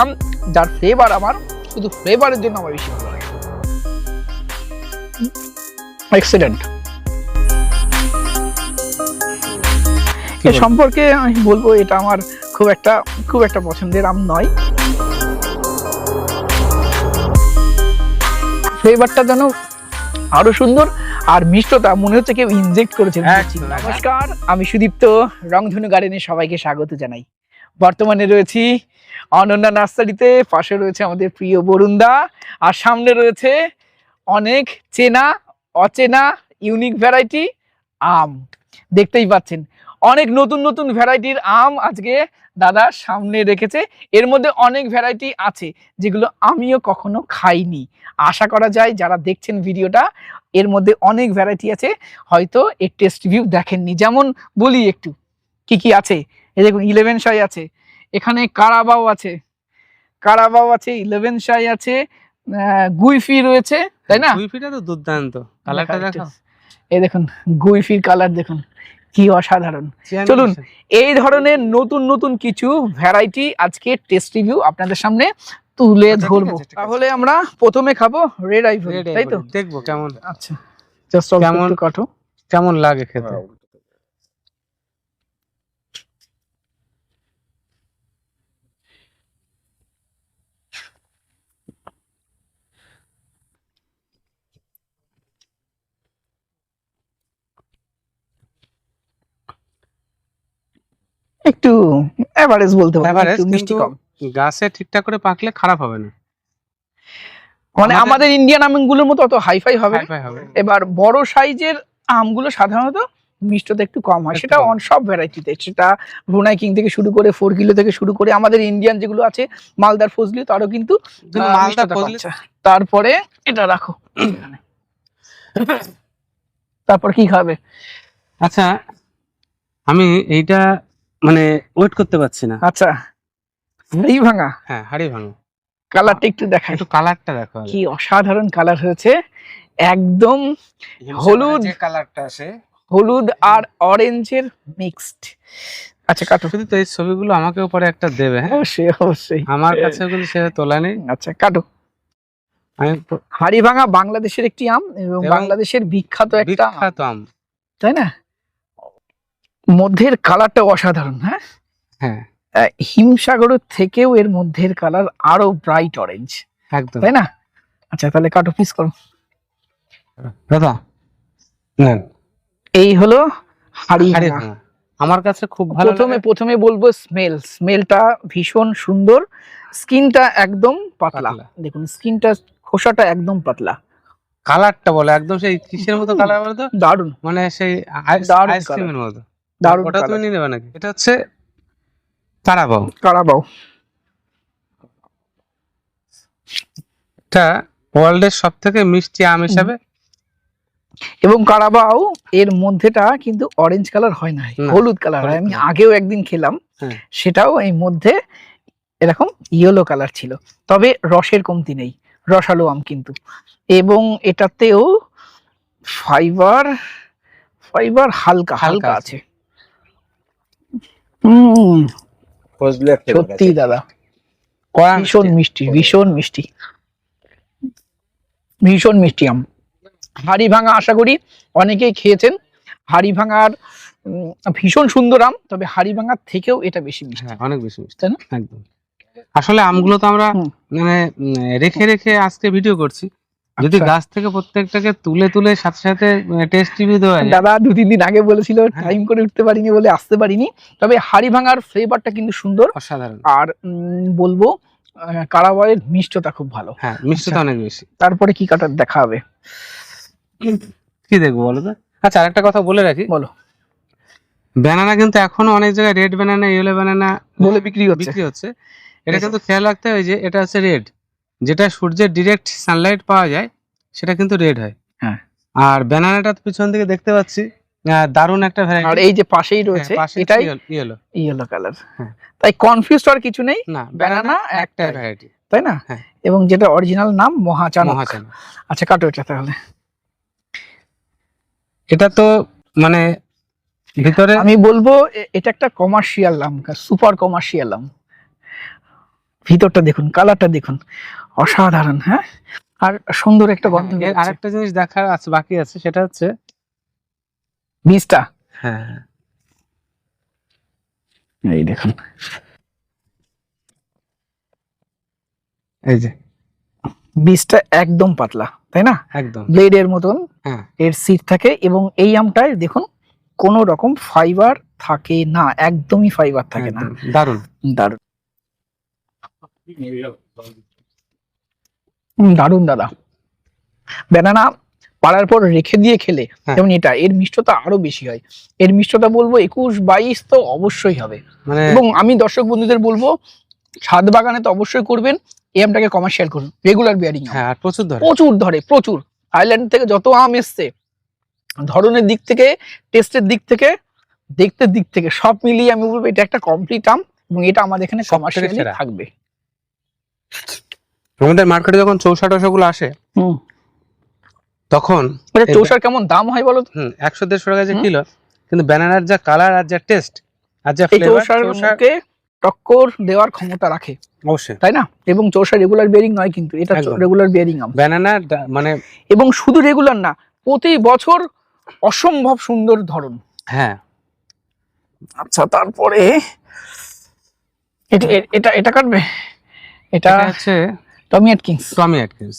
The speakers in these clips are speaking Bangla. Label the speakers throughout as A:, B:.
A: আম যার ফ্লেভার আমার শুধু ফ্লেভারের জন্য আমার বেশি ভালো লাগে। এক্সিলেন্ট এ সম্পর্কে আমি বলব এটা আমার খুব একটা খুব একটা পছন্দের আম নয়। ফ্লেভারটা যেন আরও সুন্দর আর মিষ্টতা মনে হচ্ছে কেউ ইনজেক্ট করেছে নমস্কার আমি সুদীপ্ত রংধনু গার্ডেনে সবাইকে স্বাগত জানাই। বর্তমানে রয়েছি অনন্যা নার্সারিতে, পাশে রয়েছে আমাদের প্রিয় বরুণদা, আর সামনে রয়েছে অনেক চেনা, অচেনা ইউনিক ভ্যারাইটি আম। দেখতেই পাচ্ছেন, অনেক নতুন নতুন ভ্যারাইটির আম আজকে দাদা সামনে রেখেছে। এর মধ্যে অনেক ভ্যারাইটি আছে, যেগুলো আমিও কখনো খাইনি। আশা করা যায় যারা দেখছেন ভিডিওটা, এর মধ্যে অনেক ভ্যারাইটি আছে, হয়তো এর টেস্ট ভিউ দেখেননি। যেমন বলি একটু, কি কি আছে? এই দেখুন ইলেভেন শাই আছে এখানে কারাবাও আছে। কারাবাও আছে ইলেভেন শাই আছে আহ, গুইফি রয়েছে তাই না?
B: কুইফিটা তো দুর্দান্ত। কালারটা
A: দেখো। এই দেখুন গুইফির কালার দেখুন কি অসাধারণ। চলুন। এই ধরনের নতুন নতুন কিছু ভ্যারাইটি আজকে টেস্ট রিভিউ আপনাদের সামনে তুলে
B: আচ্ছা,
A: ধরবো। তাহলে আমরা প্রথমে খাব রেড আইভরি
B: Red
A: তাই তো?
B: দেখব কেমন।
A: আচ্ছা জাস্ট
B: কেমন?
A: কেমন কাটো।
B: কেমন লাগে খেতে?
A: একটু এভারেজ বলতে পারো একটু মিষ্টি কম।
B: গাছে ঠিকঠাক করে পাকলে খারাপ হবে না।
A: মানে
B: আমাদের-
A: ইন্ডিয়ান আমগুলোর মতো অত হাইফাই হবে এবার বড় সাইজের আমগুলো সাধারণত মিষ্টতা একটু কম হয়। সেটা অন সব ভ্যারাইটিতে সেটা ব্রুনাই কিং থেকে শুরু করে ফোর কিলো থেকে শুরু করে আমাদের ইন্ডিয়ান যেগুলো আছে মালদার ফজলি তারও কিন্তু তারপরে এটা রাখো। তারপর কি খাবে?
B: আচ্ছা আমি এইটা মানে ওয়েট করতে পারছি না।
A: আচ্ছা হাড়ি ভাঙা?
B: হ্যাঁ হাড়ি ভাঙা।
A: কালারটা একটু দেখা
B: একটু কালারটা দেখো
A: কি অসাধারণ কালার হয়েছে। একদম হলুদ।
B: যে কালারটা আছে।
A: হলুদ আর অরেঞ্জের মিক্সড আচ্ছা কাটো।
B: শুধু তো এই ছবিগুলো আমাকেও পরে একটা দেবে হ্যাঁ?
A: অবশ্যই অবশ্যই।
B: আমার কাছে কিন্তু সেটা তোলা নেই।
A: আচ্ছা কাটো।
B: আমি প-
A: হাড়িভাঙা বাংলাদেশের একটি আম এবং বাংলাদেশের বিখ্যাত একটা
B: বিখ্যাত আম।
A: তাই না? মধ্যের কালারটা অসাধারণ হ্যাঁ?
B: হ্যাঁ।
A: হিমসাগরের থেকেও এর মধ্যের কালার আরও ব্রাইট অরেঞ্জ
B: একদম।
A: তাই না? আচ্ছা তাহলে কাটো পিস করো।
B: দাদা নেন।
A: এই হলো
B: হাড়ি আমার কাছে খুব ভালো
A: প্রথমে প্রথমে বলব স্মেল স্মেলটা ভীষণ সুন্দর। স্কিনটা একদম পাতলা। দেখুন স্কিনটা খোসাটা একদম পাতলা।
B: কালারটা বলে একদম সেই কিসের মতো কালার বলো তো?
A: দারুণ।
B: মানে সেই আইস আইসক্রিমের মতো।
A: দারুণ
B: ওটা তুমি নিয়ে নেবে নাকি? এটা হচ্ছে কারাবাও।
A: কারাবাও।
B: এটা ওয়ার্ল্ডের সব থেকে মিষ্টি আম হিসাবে।
A: এবং কারাবাও এর মধ্যেটা কিন্তু অরেঞ্জ কালার হয় না হলুদ কালার হয়। আমি আগেও একদিন খেলাম
B: হ্যাঁ।
A: সেটাও এই মধ্যে এরকম ইয়েলো কালার ছিল। তবে রসের কমতি নেই রসালো আম কিন্তু। এবং এটাতেও ফাইবার ফাইবার হালকা হালকা আছে। সত্যি দাদা। ভীষণ মিষ্টি। ভীষণ মিষ্টি। ভীষণ মিষ্টি আম। হাড়ি ভাঙা আশা করি অনেকেই খেয়েছেন। হাড়ি ভাঙার ভীষণ সুন্দর আম তবে হাড়ি ভাঙার থেকেও এটা বেশি মিষ্টি।
B: হ্যাঁ অনেক বেশি মিষ্টি।
A: তাই না?
B: একদম। আসলে আমগুলো তো আমরা মানে রেখে রেখে আজকে ভিডিও করছি। যদি
A: আচ্ছা।
B: গাছ থেকে প্রত্যেকটাকে তুলে তুলে সাথে সাথে টেস্ট টিভি দেওয়া যায়।
A: দাদা দু তিন দিন আগে বলেছিল
B: হ্যাঁ।
A: টাইম করে উঠতে পারিনি বলে আসতে পারিনি। তবে হাড়ি ভাঙার ফ্লেভারটা কিন্তু সুন্দর।
B: অসাধারণ।
A: আর বলব কারাবাইয়ের মিষ্টতা খুব ভালো।
B: হ্যাঁ মিষ্টিটা
A: আচ্ছা।
B: অনেক বেশি।
A: তারপরে কি কাটার দেখা হবে?
B: কি দেখব বলো তো? আচ্ছা আরেকটা কথা বলে রাখি।
A: বলো।
B: ব্যানানা কিন্তু এখনও অনেক জায়গায় রেড ব্যানানা ইয়েলো ব্যানানা
A: বলে বিক্রি হচ্ছে।
B: বিক্রি হচ্ছে। এটা. কিন্তু খেয়াল রাখতে হবে যে এটা হচ্ছে রেড যেটা সূর্যের ডিরেক্ট সানলাইট পাওয়া যায় সেটা কিন্তু রেড হয়।
A: হ্যাঁ।
B: আর ব্যানানাটা পিছন থেকে দেখতে পাচ্ছি দারুণ একটা
A: আর
B: ভ্যারাইটি
A: এই যে পাশেই রয়েছে এটাই
B: ইয়েলো
A: ইয়েলো কালার
B: হ্যাঁ।
A: তাই কনফিউজ আর কিছু নেই
B: না ব্যানানা।
A: একটাই
B: ভ্যারাইটি
A: তাই না?
B: হ্যাঁ।
A: এবং যেটা অরিজিনাল নাম মহাচানক।
B: মহাচান
A: আচ্ছা কাটো এটা তাহলে।
B: এটা তো মানে ভিতরে
A: আমি বলব এটা একটা কমার্শিয়াল আম সুপার কমার্শিয়াল আম। ভিতরটা দেখুন কালারটা দেখুন। অসাধারণ হ্যাঁ? আর সুন্দর একটা গন্ধ
B: এর
A: বেরোচ্ছে।
B: আরেকটা জিনিস দেখার আছে বাকি আছে সেটা হচ্ছে
A: বীজটা
B: হ্যাঁ
A: এই দেখুন।
B: এই যে।
A: বীজটা একদম পাতলা তাই না?
B: একদম।
A: ব্লেডের মতন
B: হ্যাঁ।
A: এর সিট থাকে এবং এই আমটায় দেখুন কোনো রকম ফাইবার থাকে না একদমই ফাইবার থাকে না।
B: দারুণ।
A: দারুণ। দারুণ দাদা। ব্যানানা পাড়ার পর রেখে দিয়ে খেলে
B: হ্যাঁ।
A: যেমন এটা এর মিষ্টতা আরও বেশি হয়। এর মিষ্টতা বলব একুশ বাইশ তো অবশ্যই হবে।
B: মানে
A: এবং আমি দর্শক বন্ধুদের বলব ছাদ বাগানে তো অবশ্যই করবেন এই আমটাকে কমার্শিয়াল করুন রেগুলার বিয়ারিং
B: হ্যাঁ প্রচুর ধরে।
A: প্রচুর ধরে প্রচুর। আইল্যান্ড থেকে যত আম এসছে ধরনের দিক থেকে টেস্টের দিক থেকে দেখতে দিক থেকে সব মিলিয়ে আমি বলব এটা একটা কমপ্লিট আম এবং এটা আমাদের এখানে কমার্শিয়ালি থাকবে।
B: আমাদের মার্কেটে যখন চৌষা টসা গুলো আসে তখন
A: এটা চৌষার কেমন দাম হয় বলো?
B: হুম একশো দেড়শো টাকা যে। কিলো কিন্তু ব্যানানার যা কালার আর যা টেস্ট আর যা
A: মুখে টক্কর দেওয়ার ক্ষমতা রাখে।
B: অবশ্যই।
A: তাই না? এবং চৌষা রেগুলার বেয়ারিং নয় কিন্তু এটা রেগুলার বেয়ারিং আম।
B: ব্যানানা মানে
A: এবং শুধু রেগুলার না প্রতি বছর অসম্ভব সুন্দর ধরন।
B: হ্যাঁ।
A: আচ্ছা তারপরে এটা এটা এটা কাটবে? এটা
B: এটা হচ্ছে
A: টমি অ্যাটকিংস
B: টমি অ্যাটকিন্স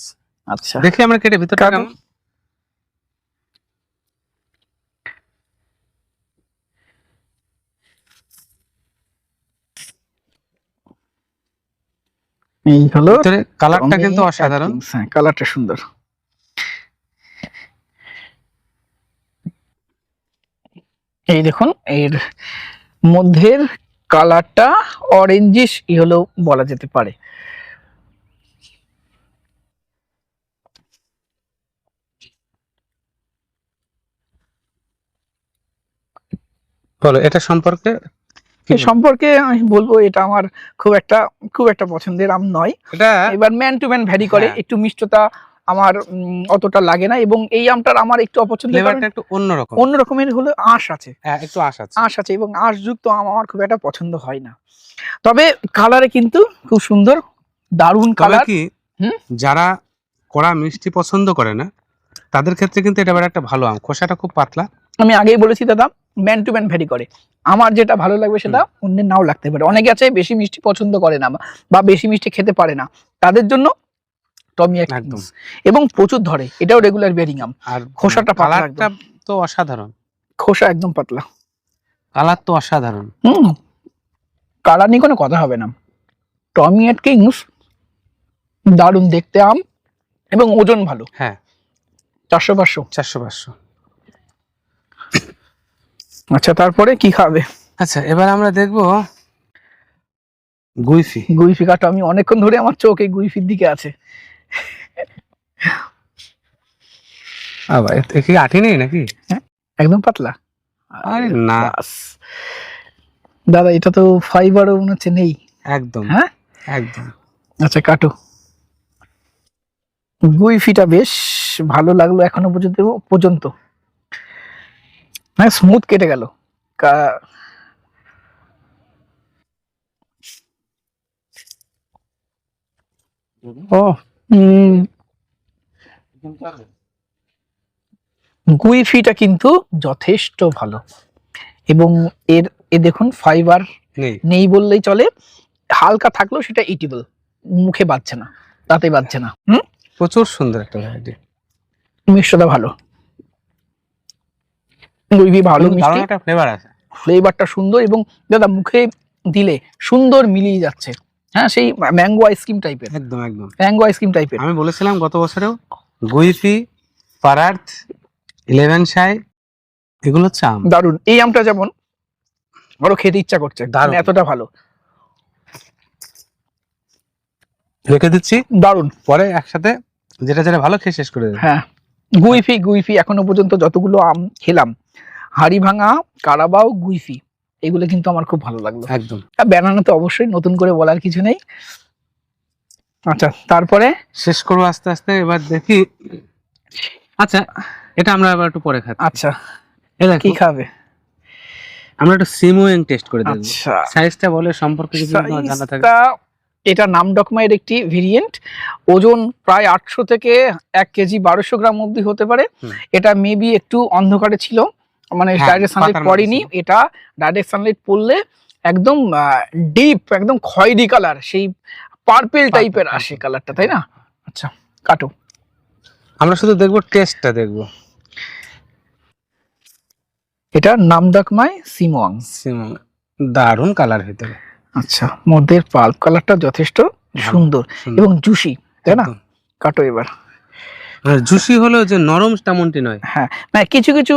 A: আচ্ছা।
B: দেখি আমরা কেটে ভিতরটা কেমন?
A: এই হলো
B: ভিতরে কালারটা কিন্তু অসাধারণ।
A: হ্যাঁ কালারটা সুন্দর। এই দেখুন এর মধ্যের কালারটা অরেঞ্জিশ ই হলো বলা যেতে পারে।
B: বলো এটা সম্পর্কে
A: সম্পর্কে আমি বলব এটা আমার খুব একটা খুব একটা পছন্দের আম নয়। এবার ম্যান টু ম্যান ভ্যারি করে
B: হ্যাঁ।
A: একটু মিষ্টতা আমার অতটা লাগে না এবং এই আমটার আমার একটু
B: অপছন্দ একটু অন্যরকম।
A: অন্য রকমের হলো আঁশ আছে।
B: হ্যাঁ, একটু আশ আছে।
A: আঁশ আছে এবং আঁশযুক্ত আম আমার খুব একটা পছন্দ হয় না। তবে কালারে কিন্তু খুব সুন্দর দারুণ কালার
B: কি? যারা কড়া মিষ্টি পছন্দ করে না তাদের ক্ষেত্রে কিন্তু এটা একটা ভালো আম। খোসাটা খুব পাতলা।
A: আমি আগেই বলেছি দাদা ম্যান টু ম্যান ভ্যারি করে। আমার যেটা ভালো লাগবে সেটা অন্যের নাও লাগতে পারে। অনেকে আছে বেশি মিষ্টি পছন্দ করে না বা- বেশি মিষ্টি খেতে পারে না। তাদের জন্য টমি
B: একদম।
A: এবং প্রচুর ধরে এটাও রেগুলার বেরিং আম
B: আর
A: খোসাটা পাতলা
B: তো অসাধারণ।
A: খোসা একদম পাতলা।
B: কালার তো অসাধারণ।
A: হুম। কালার নিয়ে কোনো কথা হবে না। টমি এট কিংস দারুণ দেখতে আম এবং ওজন ভালো।
B: হ্যাঁ।
A: চারশো পাঁচশো।
B: চারশো পাঁচশো।
A: আচ্ছা তারপরে কি খাবে?
B: আচ্ছা এবার আমরা দেখব গুইফি
A: গুইফি কাটা আমি অনেকক্ষণ ধরে আমার চোখ এই গুইফির দিকে আছে।
B: আবার এতে কি আঠি নেই নাকি?
A: একদম পাতলা।
B: আরে না।
A: দাদা এটা তো ফাইবারও মনে হচ্ছে নেই।
B: একদম।
A: হ্যাঁ?
B: একদম।
A: আচ্ছা কাটো। গুইফিটা বেশ ভালো লাগল এখনও পর্যন্ত পর্যন্ত। হ্যাঁ স্মুথ কেটে গেল। ও উম, গুইফিটা কিন্তু যথেষ্ট ভালো। এবং এর এ দেখুন ফাইবার
B: নেই।
A: বললেই চলে। হালকা থাকলেও সেটা ইটিবল মুখে বাজছে না তাতে বাজছে না। হুম?
B: প্রচুর সুন্দর একটা ভ্যারাইটি
A: মিষ্টতা ভালো। গুইফি ভালো মিষ্টি।
B: একটা ফ্লেভার আছে।
A: ফ্লেভারটা সুন্দর এবং দাদা মুখে দিলে সুন্দর মিলিয়ে যাচ্ছে। হ্যাঁ সেই ম্যাঙ্গো আইসক্রিম টাইপের
B: একদম একদম।
A: ম্যাঙ্গো আইসক্রিম টাইপের
B: আমি বলেছিলাম গত বছরেও গুইফি পারার্থ ইলেভেন সাই এগুলো হচ্ছে আম।
A: দারুণ এই আমটা যেমন আরও খেতে ইচ্ছা করছে
B: দারুণ।
A: মানে এতটা ভালো।
B: রেখে দিচ্ছি।
A: দারুণ
B: পরে একসাথে যেটা যেটা ভালো খেয়ে শেষ করে দেবো।
A: হ্যাঁ গুইফি গুইফি এখনও পর্যন্ত যতগুলো আম খেলাম হাড়ি ভাঙা কারাবাও গুইফি এগুলো কিন্তু আমার খুব ভালো লাগল।
B: একদম।
A: ব্যানানা তো অবশ্যই নতুন করে বলার কিছু নেই। আচ্ছা তারপরে?
B: শেষ করব আস্তে আস্তে এবার দেখি। আচ্ছা এটা আমরা আবার একটু পরে খাচ্ছি।
A: আচ্ছা
B: এটা
A: কি খাবে?
B: আমরা একটু সিমোয়েং টেস্ট করে দেখব।
A: আচ্ছা।
B: সাইজটা বলে সম্পর্কে যদি জানা থাকে
A: এটা নামডকমাইয়ের একটি ভেরিয়েন্ট ওজন প্রায় আটশো থেকে এক কেজি বারোশো গ্রাম অবধি হতে পারে। এটা মেবি একটু অন্ধকারে ছিল। মানে ডাইরেক্ট সানলাইট পড়েনি এটা ডাইরেক্ট সানলাইট পড়লে একদম ডিপ একদম খয়েরি কালার সেই পার্পেল টাইপের আসে কালারটা তাই না? আচ্ছা। কাটো।
B: আমরা শুধু দেখব টেস্টটা দেখব।
A: এটা নামডকমাই সিমং
B: সিম- দারুণ কালার ভিতরে।
A: আচ্ছা মধ্যের পাল্প কালারটা যথেষ্ট সুন্দর। এবং জুসি তাই না? কাটো এবার।
B: জুসি হলো যে নরম তেমনটি নয়।
A: হ্যাঁ না কিছু কিছু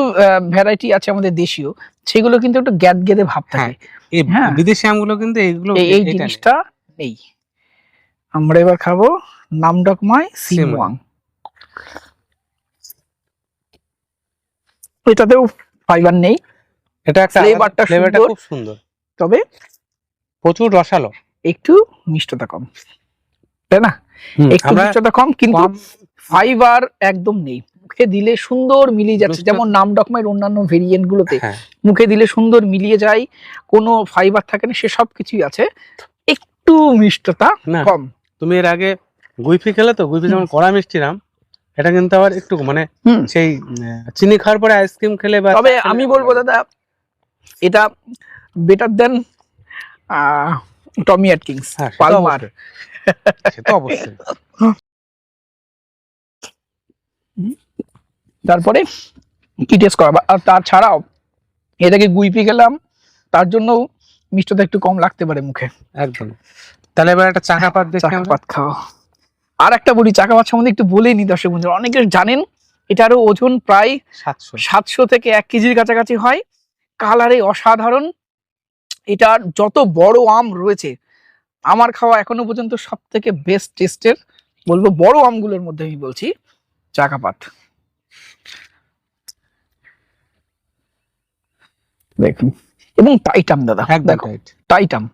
A: ভ্যারাইটি আছে আমাদের দেশীয় সেগুলো কিন্তু একটু গ্যাদ গেদে ভাব থাকে।
B: এই
A: হ্যাঁ।
B: বিদেশি আমগুলো কিন্তু এইগুলো
A: এই-। জিনিসটা নেই। আমরা এবার খাব নামডকমাই সিমওয়াং এটাতেও ফাইবার নেই।
B: এটা একটা ফ্লেভারটা
A: সুন্দর।
B: খুব সুন্দর।
A: তবে
B: প্রচুর রসালো।
A: একটু মিষ্টতা কম। তাই না? একটু মিষ্টতা কম কিন্তু ফাইবার একদম নেই। মুখে দিলে সুন্দর মিলিয়ে যাচ্ছে। যেমন নাম নামডকমাইয়ের অন্যান্য ভেরিয়েন্ট গুলোতে
B: হ্যাঁ।
A: মুখে দিলে সুন্দর মিলিয়ে যায় কোনো ফাইবার থাকে না সে সব কিছুই আছে। একটু মিষ্টতা কম।
B: তুমি এর আগে গুইফি খেলে তো? গুইফি যেমন কড়া মিষ্টি নাম এটা কিন্তু আবার একটু মানে সেই চিনি খাওয়ার পরে আইসক্রিম খেলে বা
A: তবে আমি বলব দাদা এটা better than Tommy Atkins Palmer.
B: সে তো অবশ্যই।
A: তারপরে কি টেস্ট করা আর তাছাড়াও এটাকে গুইপি গেলাম তার জন্য মিষ্টতা একটু কম লাগতে পারে মুখে।
B: একদম। তাহলে এবার একটা চাকা পাত দেখি আমরা।
A: চাকাপাত খাওয়া আর একটা বলি চাকাপাত সম্বন্ধে একটু বলেই নি দর্শক বন্ধুরা। অনেকে জানেন এটারও ওজন প্রায়
B: সাতশো।
A: সাতশো থেকে এক কেজির কাছাকাছি হয়। কালারে অসাধারণ। এটার যত বড় আম রয়েছে আমার খাওয়া এখনও পর্যন্ত সব থেকে বেস্ট টেস্টের বলব বড় আমগুলোর মধ্যে আমি বলছি চাকাপাত দেখুন। এবং টাইট আম দাদা দেখো
B: right।
A: টাইট আম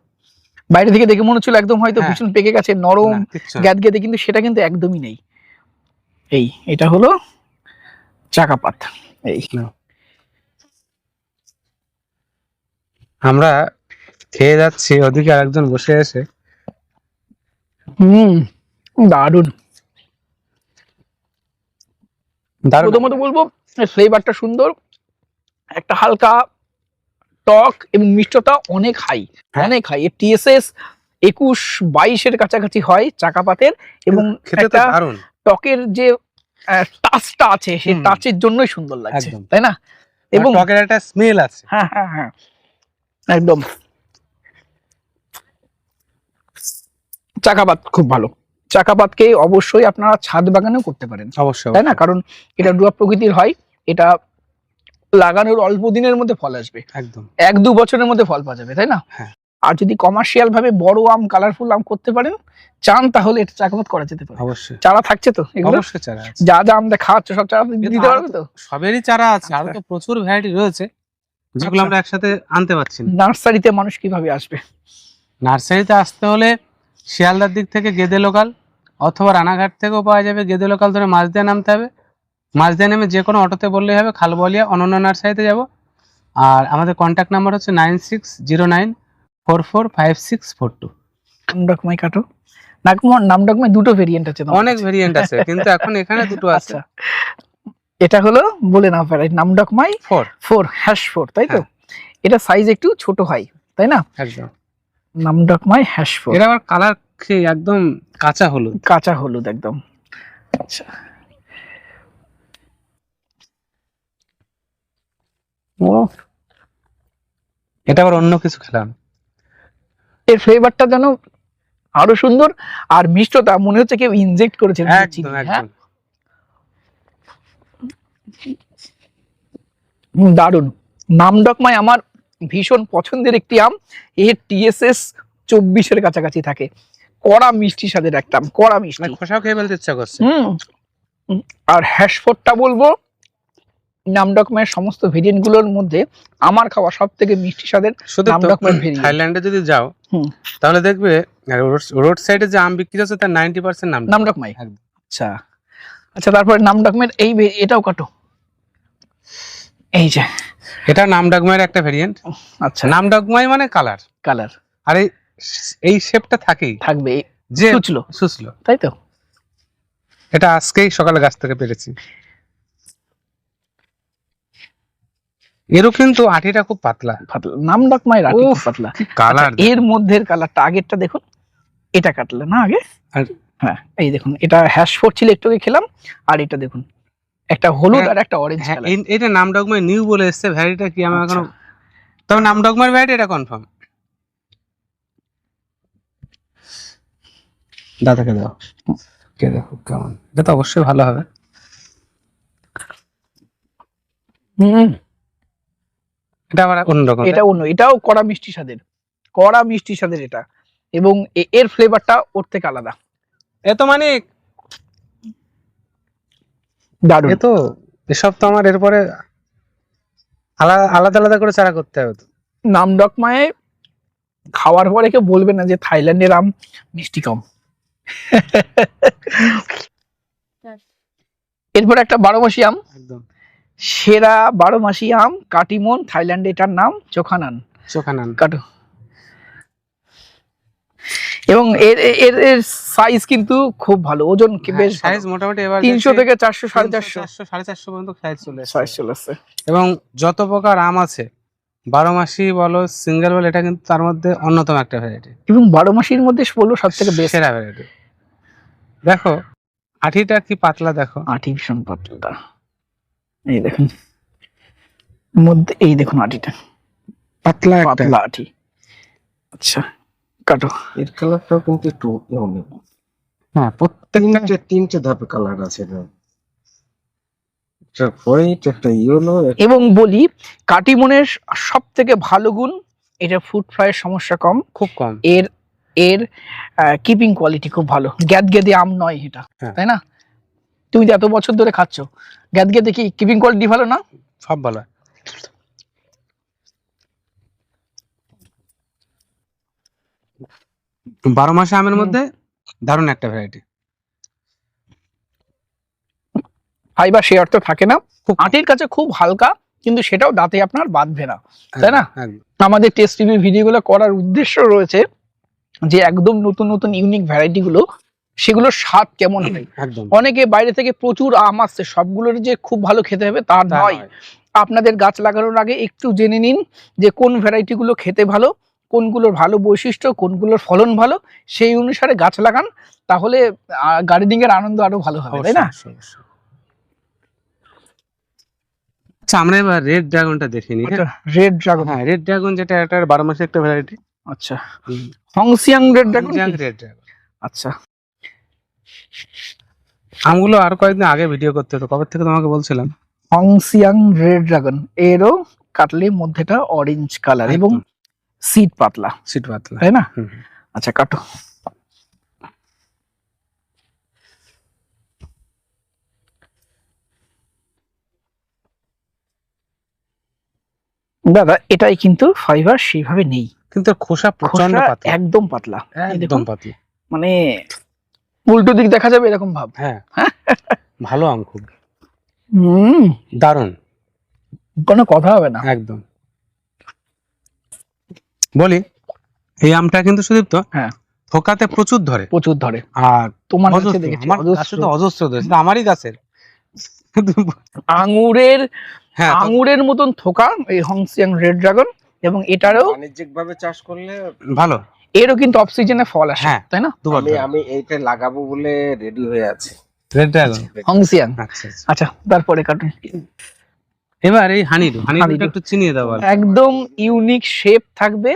A: বাইরে থেকে দেখে মনে হচ্ছিল একদম হয়তো
B: হ্যাঁ।
A: ভীষণ পেকে গেছে নরম। গ্যাদ গেদে কিন্তু সেটা কিন্তু একদমই নেই। এই এটা হলো চাকাপাত। এই।
B: আমরা খেয়ে যাচ্ছি ওদিকে আরেকজন বসে আছে।
A: হুম দারুণ
B: দারুণ।
A: প্রথমত বলব ফ্লেভারটা সুন্দর একটা হালকা টক এবং মিষ্টতা অনেক হাই
B: হ্যাঁ।
A: অনেক হাই এর টিএসএস একুশ বাইশের কাছাকাছি হয় চাকাপাতের এবং একটা টকের যে টাচটা আছে সেই টাচের জন্যই সুন্দর লাগছে তাই না?
B: এবং
A: এবং
B: টকের একটা স্মেল আছে।
A: হ্যাঁ হ্যাঁ হ্যাঁ। একদম। চাকাপাত খুব ভালো। চাকাপাতকে অবশ্যই আপনারা ছাদ বাগানেও করতে পারেন।
B: অবশ্যই
A: তাই না? কারণ এটা ডুয়া প্রকৃতির হয় এটা লাগানোর অল্প দিনের মধ্যে ফল আসবে।
B: একদম।
A: এক দু বছরের মধ্যে ফল পাওয়া যাবে তাই না?
B: হ্যাঁ।
A: আর যদি কমার্শিয়াল ভাবে বড় আম কালারফুল আম করতে পারেন চান তাহলে এটা চাকাপাত করা যেতে পারে।
B: অবশ্যই।
A: চারা থাকছে তো
B: অবশ্যই চারা আছে।
A: যা যা আমরা খাওয়াচ্ছ সব চারা দিতে পারবে তো?
B: সবেরই চারা আছে আর তো প্রচুর ভ্যারাইটি রয়েছে যেগুলো
A: আচ্ছা।
B: আমরা একসাথে আনতে পারছি না।
A: নার্সারিতে মানুষ কীভাবে আসবে?
B: নার্সারিতে আসতে হলে শিয়ালদার দিক থেকে গেদে লোকাল অথবা রানাঘাট থেকেও পাওয়া যাবে। গেদে লোকাল ধরে মাছ দিয়ে নামতে হবে। মাঝদিয়া নেমে যে কোনো অটোতে বললেই হবে খালবলিয়া অনন্য নার্সারিতে যাব। আর আমাদের কন্ট্যাক্ট নাম্বার হচ্ছে nine six zero nine four four five six four two
A: Nam Dok Mai কাটো। নামডকমাই দুটো ভেরিয়েন্ট আছে
B: অনেক ভেরিয়েন্ট আছে কিন্তু এখন এখানে দুটো আছে।
A: আচ্ছা। এটা হলো বলে না variety Nam Dok Mai
B: four
A: four hash four তাই তো? এটা সাইজ একটু ছোট হয় তাই না?
B: একদম।
A: নামডকমাই হ্যাশ ফোর
B: এর আবার কালার একদম কাঁচা হলুদ।
A: কাঁচা হলুদ একদম। আচ্ছা। ও
B: এটা আবার অন্য কিছু খেলাম
A: এর ফ্লেভারটা যেন আরও সুন্দর আর মিষ্টতা মনে হচ্ছে কেউ ইনজেক্ট করেছে
B: একদম
A: হ্যাঁ?
B: একদম
A: দারুণ নামডকমাই আমার ভীষণ পছন্দের একটি আম। এর টিএসএস চব্বিশের কাছাকাছি থাকে। কড়া মিষ্টি স্বাদের একটা আম কড়া মিষ্টি।
B: মানে খোসাও খেয়ে ফেলতে ইচ্ছা করছে।
A: হুম, আর হ্যাশফোর্ডটা বলব নামডকমাইয়ের সমস্ত ভেরিয়েন্টগুলোর মধ্যে আমার খাওয়া সব থেকে মিষ্টি স্বাদের নামডকমাইয়ের variant।
B: থাইল্যান্ডে যদি যাও তাহলে দেখবে রোড সাইডে যে আম বিক্রি হচ্ছে তার নাইনটি পার্সেন্ট নাম
A: নামডকমাই। আচ্ছা। আচ্ছা তারপরে নামডকমাইয়ের এই এটাও কাটো। এই যে।
B: এটা নাম ডাকমাইয়ের একটা ভেরিয়েন্ট
A: আচ্ছা।
B: নাম ডাকমাই মানে কালার
A: কালার
B: আর এই শেপটা থাকেই।
A: থাকবে।
B: যে
A: সুচলো
B: সুসলো
A: তাই তো?
B: এটা আজকেই সকালে গাছ থেকে পেরেছি। এরও কিন্তু আটিটা খুব পাতলা।
A: পাতলা। নাম ডাক মায়ের আটি খুব পাতলা।
B: কালার
A: আচ্ছা, এর মধ্যের কালারটা আগেরটা দেখুন। এটা কাটলে না আগে?
B: আর-
A: হ্যাঁ এই দেখুন এটা হ্যাশ ফোর ছিল একটু খেলাম। আর এটা দেখুন একটা হলুদ
B: হ্যাঁ,
A: আর একটা অরেঞ্জ
B: হ্যাঁ এটা নাম ডগমাই নিউ বলে এসছে ভ্যারাইটিটা কি আমি এখনও? তবে নাম ডগমার ভ্যারাইটি এটা কনফার্ম দাদাকে দাও। কে দেখো কেমন। এটা তো অবশ্যই ভালো হবে।
A: হুম।
B: এটা আবার অন্যরকম
A: এটা অন্য এটাও কড়া মিষ্টি স্বাদের কড়া মিষ্টি স্বাদের এটা। এবং এর ফ্লেভারটা ওর থেকে আলাদা।
B: এ তো মানে
A: দারুণ।
B: তো এসব তো আমার এরপরে আলাদা আলাদা আলাদা করে চারা করতে হবে
A: নামডক মায়ে খাওয়ার পরে কেউ বলবে না যে থাইল্যান্ডের আম মিষ্টি কম। এরপর একটা বারো মাসি আম।
B: একদম।
A: সেরা বারো মাসি আম কাটিমন থাইল্যান্ডে এটার নাম চোখানান।
B: চোখানান।
A: কাটো। এবং এর এর- এর সাইজ কিন্তু খুব ভালো ওজন কি বেশ
B: সাইজ মোটামুটি এবার
A: তিনশো
B: দেখছি
A: থেকে চারশো সাড়ে চারশো।
B: চারশো সাড়ে চারশো পর্যন্ত সাইজ চলে।
A: সাইজ চলে আসছে।
B: এবং যত প্রকার আম আছে বারো মাসি বলো সিঙ্গেল বলো এটা কিন্তু তার মধ্যে অন্যতম একটা ভ্যারাইটি
A: এবং বারো মাসির মধ্যে বলল সব থেকে বেস্ট
B: সেরা ভ্যারাইটি দেখো আঠিটা কি পাতলা দেখো?
A: আটি ভীষণ পাতলা। এই দেখুন। মধ্যে এই দেখুন আটিটা।
B: পাতলা
A: পাতলা আটি। আচ্ছা কাটো।
C: এর কালারটাও কিন্তু একটু
B: হ্যাঁ প্রত্যেকটা
C: তিনটে তিনটে ধাপে কালার আছে এটা একটা হোয়াইট একটা ইয়েলো
A: এবং বলি কাটিমনের সব থেকে ভালো গুণ এটা ফুড ফ্রাইয়ের সমস্যা কম।
B: খুব কম।
A: এর এর কিপিং কোয়ালিটি খুব ভালো। গ্যাদ গেদে আম নয় এটা।
B: হ্যাঁ।
A: তাই না? তুমি তো এত বছর ধরে খাচ্ছ গ্যাদ গেদে কি কিপিং কোয়ালিটি ভালো না?
B: সব ভালো। বারো মাসে আমের মধ্যে দারুণ একটা ভ্যারাইটি
A: ফাইবার সে অর্থ থাকে না। আটির কাছে খুব হালকা কিন্তু সেটাও দাঁতে আপনার বাঁধবে না। তাই না? আমাদের টেস্ট টিভি ভিডিওগুলো করার উদ্দেশ্য রয়েছে যে একদম নতুন নতুন ইউনিক ভ্যারাইটি গুলো সেগুলোর স্বাদ কেমন হয়? অনেকে বাইরে থেকে প্রচুর আম আসছে সবগুলোর যে খুব ভালো খেতে হবে তা
B: তা
A: নয়। আপনাদের গাছ লাগানোর আগে একটু জেনে নিন যে কোন ভ্যারাইটি গুলো খেতে ভালো কোনগুলোর ভালো বৈশিষ্ট্য কোনগুলোর ফলন ভালো সেই অনুসারে গাছ লাগান তাহলে গার্ডেনিং এর আনন্দ আরও ভালো হবে তাই না।
B: আচ্ছা আমরা এবার রেড ড্রাগনটা দেখে দেখিনি
A: রেড ড্রাগন
B: হ্যাঁ রেড ড্রাগন যেটা একটা বারো মাসে একটা ভ্যারাইটি
A: আচ্ছা। হংসিয়াং রেড ড্রাগন
B: রেড ড্রাগন
A: আচ্ছা।
B: আমগুলো আর কয়েকদিন আগে ভিডিও করতে হতো। কবে থেকে তোমাকে বলছিলাম?
A: হংসিয়াং রেড ড্রাগন। এরও কাটলে মধ্যেটা অরেঞ্জ কালার এবং সিট পাতলা।
B: সিট পাতলা।
A: তাই না। আচ্ছা কাটো। দাদা এটাই কিন্তু ফাইবার সেইভাবে নেই।
B: কিন্তু খোসা
A: প্রচণ্ড
B: পাতলা।
A: একদম পাতলা।
B: একদম পাতলা।
A: মানে উল্টো দিক দেখা যাবে এরকম ভাব।
B: হ্যাঁ। ভালো আম খুব।
A: হম।
B: দারুণ।
A: কোনো কথা হবে না।
B: একদম। বলি এই আমটা কিন্তু সুদীপ্ত
A: হ্যাঁ।
B: থোকাতে প্রচুর ধরে।
A: প্রচুর ধরে।
B: আর
A: তোমার কাছে
B: অজস্র,
A: দেখেছি
B: আমার কাছে তো অজস্র ধরে সেটা আমারই গাছের।
A: আঙুরের
B: হ্যাঁ
A: আঙুরের মতন থোকা এই হংসিয়াং রেড ড্রাগন এবং এটারও
C: বাণিজ্যিক ভাবে চাষ করলে
B: ভালো।
A: এরও কিন্তু অফ সিজনে ফল আসে
B: হ্যাঁ।
A: তাই না?
B: দুবার
C: আমি আমি এইটা লাগাবো বলে রেডি হয়ে আছি।
B: রেড ড্রাগন
A: হংসিয়াং
B: আচ্ছা আচ্ছা।
A: আচ্ছা তারপরে কাটুন
B: এবার এই হানিডু হানিডুটা
A: হানিডু।
B: একটু চিনিয়ে দাও
A: একদম ইউনিক শেপ থাকবে।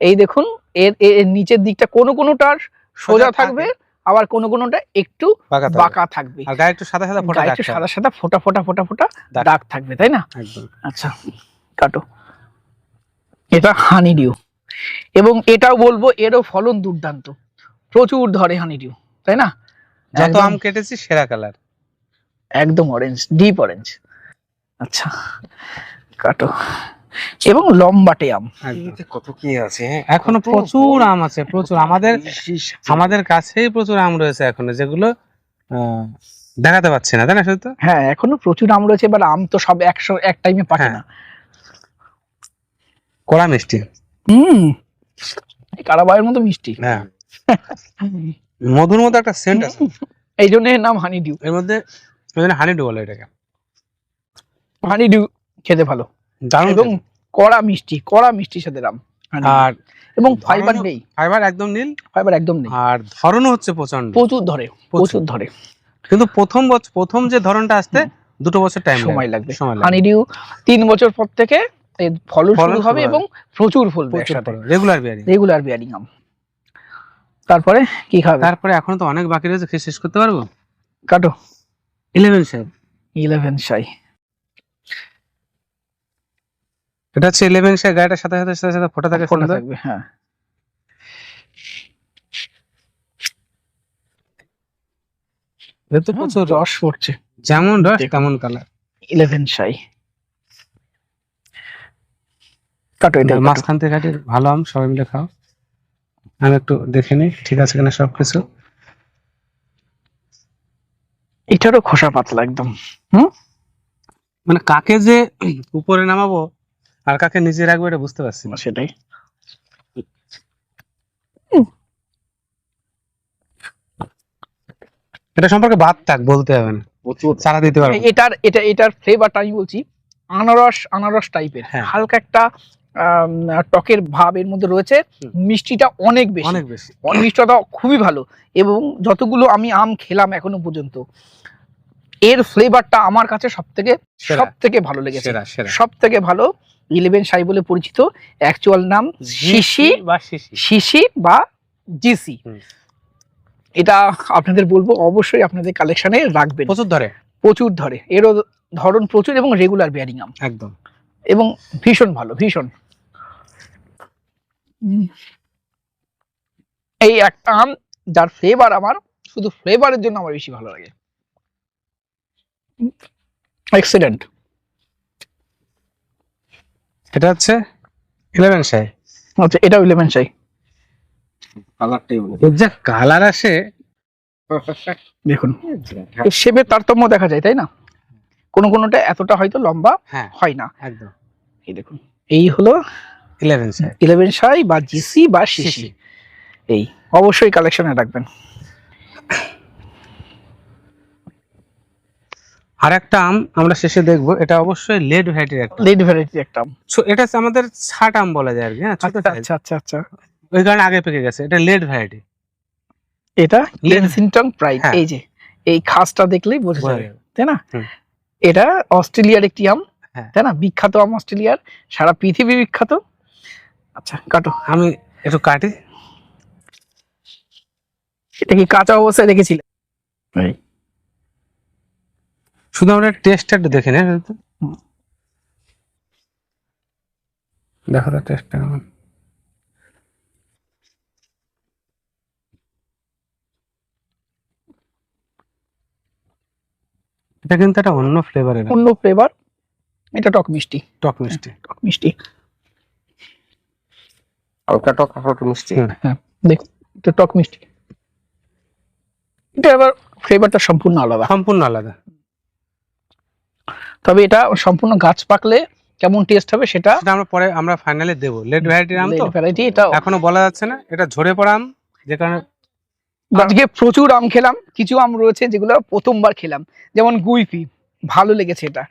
A: এই দেখুন এর এর নিচের দিকটা কোনো কোনোটার সোজা থাকবে আবার কোনো কোনোটা একটু
B: বাঁকা থাকবে। আর গায়ে একটু সাদা সাদা ফোটা
A: একটু সাদা সাদা ফোটা ফোটা ফোটা ফোটা
B: দাগ।
A: থাকবে তাই না?
B: একদম।
A: আচ্ছা কাটো। এটা হানি ডিউ এবং এটাও বলব এরও ফলন দুর্দান্ত। প্রচুর ধরে হানি ডিউ তাই না?
B: যত আম কেটেছি সেরা কালার
A: একদম অরেঞ্জ ডিপ অরেঞ্জ আচ্ছা কাটো। এবং লম্বাটে আম।
C: কত কি আছে? এখনও
B: প্রচুর আম আছে প্রচুর। আমাদের আমাদের কাছেই প্রচুর আম রয়েছে এখনও যেগুলো আহ, দেখাতে পাচ্ছি না তাই না সত্য
A: হ্যাঁ এখনও প্রচুর আম রয়েছে এবার আম তো সব একশো এক টাইমে পাকে
B: হ্যাঁ।
A: না।
B: কড়া মিষ্টি।
A: হুম। কারাবাইয়ের মতো মিষ্টি।
B: হ্যাঁ। মধুর মতো একটা সেন্ট আছে।
A: এই জন্য এর নাম হানি ডিউ
B: এর মধ্যে হানি ডু বলে এটাকে।
A: হানি ডিউ খেতে ভালো।
B: দারুণ
A: এবং কড়া মিষ্টি কড়া মিষ্টির সাথে রাম।
B: আর
A: এবং ফাইবার নেই।
B: ফাইবার একদম নীল।
A: ফাইবার একদম নেই।
B: আর ধরনও হচ্ছে প্রচণ্ড
A: প্রচুর ধরে প্রচুর। ধরে।
B: কিন্তু প্রথম বছর প্রথম যে ধরনটা আসতে দুটো বছর টাইম
A: সময় লাগবে।
B: সময়
A: হানি ডিউ তিন বছর পর থেকে ফলন শুরু হবে এবং প্রচুর একসাথে।
B: রেগুলার বিয়ারিং
A: রেগুলার বিয়ারিং আম। তারপরে কি খাবে?
B: তারপরে এখনও তো অনেক বাকি রয়েছে খেয়ে শেষ করতে পারব?
A: কাটো।
B: ইলেভেন সাহেব
A: ইলেভেন শাই
B: এটা হচ্ছে ইলেভেন সাহেব গাড়িটার সাথে সাথে সাথে সাথে ফটো থাকে
A: ফোটা থাকবে হ্যাঁ।
B: প্রচুর
A: রস পড়ছে।
B: যেমন রস। তেমন কালার
A: ইলেভেন শাই কাটো এটা।
B: মাঝখান থেকে কাটি ভালো আম সবাই মিলে খাও। আমি একটু দেখে নিই ঠিক আছে কিনা সব কিছু
A: এটারও খোসা পাতলা একদম।
B: মানে কাকে যে উপরে নামাবো আর কাকে নিচে রাখব এটা বুঝতে পারছি না।
A: সেটাই।
B: এটা সম্পর্কে বাদ থাক বলতে হবে না।
C: প্রচুর।
B: সারা দিতে পারব।
A: এটার এটা এটার ফ্লেভারটা আমি বলছি আনারস আনারস টাইপের
B: হ্যাঁ।
A: হালকা একটা টকের ভাব এর মধ্যে রয়েছে। মিষ্টিটা অনেক বেশি।
B: অনেক বেশি।
A: মিষ্টিটা খুবই ভালো। এবং যতগুলো আমি আম খেলাম এখনও পর্যন্ত এর ফ্লেভারটা আমার কাছে সব থেকে সব থেকে ভালো লেগেছে। সব থেকে ভালো ইলেভেন সাই বলে পরিচিত অ্যাকচুয়াল নাম শিশি
B: বা শিশি।
A: বা জিসি। এটা আপনাদের বলব অবশ্যই আপনাদের কালেকশনে রাখবেন।
B: প্রচুর ধরে।
A: প্রচুর ধরে। এরও ধরন প্রচুর এবং রেগুলার বিয়ারিং আম।
B: একদম।
A: এবং ভীষণ ভালো ভীষণ। এই একটা আম যার ফ্লেভার আমার শুধু ফ্লেভারের জন্য আমার বেশি ভালো লাগে। এক্সিলেন্ট
B: এটা হচ্ছে ইলেভেন সাই।
A: আচ্ছা এটাও ইলেভেন চাই
C: কালারটাই
B: যা কালার আসে।
A: দেখুন শেপের তারতম্য দেখা যায় তাই না? কোনো কোনোটা এতটা হয়তো লম্বা
B: হ্যাঁ।
A: হয় না।
B: একদম।
A: এই দেখুন এই হলো
B: ইলেভেন সাই
A: ইলেভেন সাই বা জিসি বা শিশি এই অবশ্যই কালেকশনে রাখবেন।
B: আর একটা আম আমরা শেষে দেখব এটা অবশ্যই লেড ভ্যারাইটির একটা
A: লেড ভ্যারাইটি একটা আম।
B: এটা আমাদের ছাট আম বলা যায় আর কি হ্যাঁ
A: আচ্ছা আচ্ছা আচ্ছা আচ্ছা।
B: ওই কারণে আগে পেকে গেছে এটা লেড ভ্যারাইটি
A: এটা লেনসিংটন প্রাইড
B: হ্যাঁ।
A: এই যে এই খাসটা দেখলেই বোঝা যাবে। তাই না? এটা অস্ট্রেলিয়ার একটি আম
B: হ্যাঁ।
A: তাই না? বিখ্যাত আম অস্ট্রেলিয়ার সারা পৃথিবী বিখ্যাত। আচ্ছা কাটো।
B: আমি একটু কাটি।
A: এটা কি কাঁচা অবস্থায় রেখেছিলে
B: শুধু আমরা টেস্টটা একটু দেখে নেই দেখো তো টেস্টটা কেমন। এটা কিন্তু একটা অন্য ফ্লেভারের
A: অন্য ফ্লেভার এটা টক মিষ্টি।
B: টক মিষ্টি।
A: টক মিষ্টি।
C: হালকা টক হালকা মিষ্টি?
B: হুম।
A: এটা টক মিষ্টি। এটা আবার ফ্লেভারটা সম্পূর্ণ আলাদা।
B: সম্পূর্ণ আলাদা।
A: তবে এটা সম্পূর্ণ গাছ পাকলে কেমন টেস্ট হবে সেটা
B: আমরা পরে আমরা ফাইনালে দেবো। লেট ভ্যারাইটির আম তো?
A: ভ্যারাইটি এটা
B: এখনও বলা যাচ্ছে না। এটা ঝরে পড়া আম যে কারণে
A: আজকে প্রচুর আম খেলাম। কিছু আম রয়েছে যেগুলো প্রথমবার খেলাম। যেমন গুইফি ভালো লেগেছে এটা।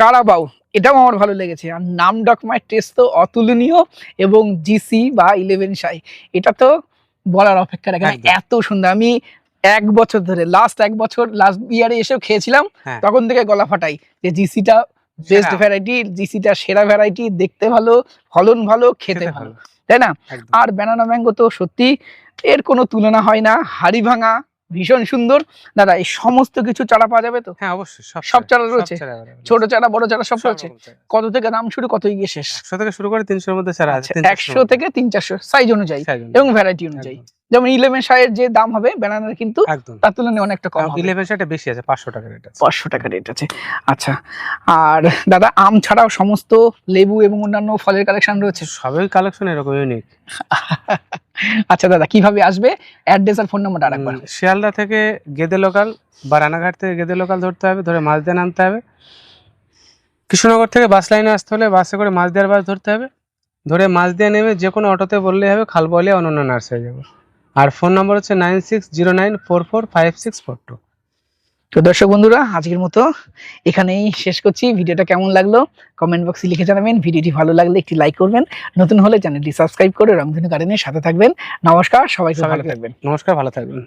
A: কারাবাউ এটাও আমার ভালো লেগেছে। আর নাম ডকমায়ের টেস্ট তো অতুলনীয় এবং জিসি বা ইলেভেন সাই। এটা তো বলার অপেক্ষা রাখে এত সুন্দর। আমি এক বছর ধরে লাস্ট এক বছর লাস্ট ইয়ারে এসেও খেয়েছিলাম
B: হ্যাঁ।
A: তখন থেকে গলা ফাটাই যে জিসিটা বেস্ট। ভ্যারাইটি জিসিটা সেরা ভ্যারাইটি দেখতে ভালো ফলন ভালো খেতে ভালো। তাই না? আর ব্যানানা ম্যাঙ্গো তো সত্যি এর কোনো তুলনা হয় না। হাড়ি ভাঙা ভীষণ সুন্দর। দাদা এই সমস্ত কিছু চারা পাওয়া যাবে তো?
B: হ্যাঁ অবশ্যই সব
A: চারা রয়েছে? ছোট চারা বড় চারা সব রয়েছে? কত থেকে দাম শুরু কত গিয়ে শেষ?
B: একশো থেকে শুরু করে তিনশোর মধ্যে চারা আছে
A: আচ্ছা, একশো থেকে তিন চারশো সাইজ অনুযায়ী এবং ভ্যারাইটি অনুযায়ী। যেমন ইলেভেন সাইয়ের যে দাম হবে ব্যানানার কিন্তু তার তুলনায় অনেকটা কম
B: ইলেভেন সেটা বেশি আছে পাঁচশো টাকা রেট আছে।
A: পাঁচশো টাকা রেট আছে। আচ্ছা আর দাদা আম ছাড়াও সমস্ত লেবু এবং অন্যান্য ফলের কালেকশন রয়েছে?
B: সবই কালেকশন এরকম ইউনিক
A: আচ্ছা দাদা, কীভাবে আসবে? অ্যাড্রেস আর ফোন নাম্বারটা আরেকবার।
B: শিয়ালদা থেকে গেদে লোকাল বা রানাঘাট থেকে গেদে লোকাল ধরতে হবে, ধরে মাঝদিয়া নামতে হবে। কৃষ্ণনগর থেকে বাস লাইনে আসতে হলে বাসে করে মাঝদিয়ার বাস ধরতে হবে। ধরে মাঝদিয়া নেমে যে কোনো অটোতে বললেই হবে খালবলিয়া অনন্য নার্সারি যাব। আর ফোন নম্বর হচ্ছে nine six zero nine four four five six four two
A: তো দর্শক বন্ধুরা আজকের মতো এখানেই শেষ করছি। ভিডিওটা কেমন লাগল কমেন্ট বক্সে লিখে জানাবেন। ভিডিওটি ভালো লাগলে একটি লাইক করবেন। নতুন হলে চ্যানেলটি সাবস্ক্রাইব করে রংধনু গার্ডেনের সাথে থাকবেন। নমস্কার সবাই ভালো থাকবেন।
B: নমস্কার ভালো থাকবেন।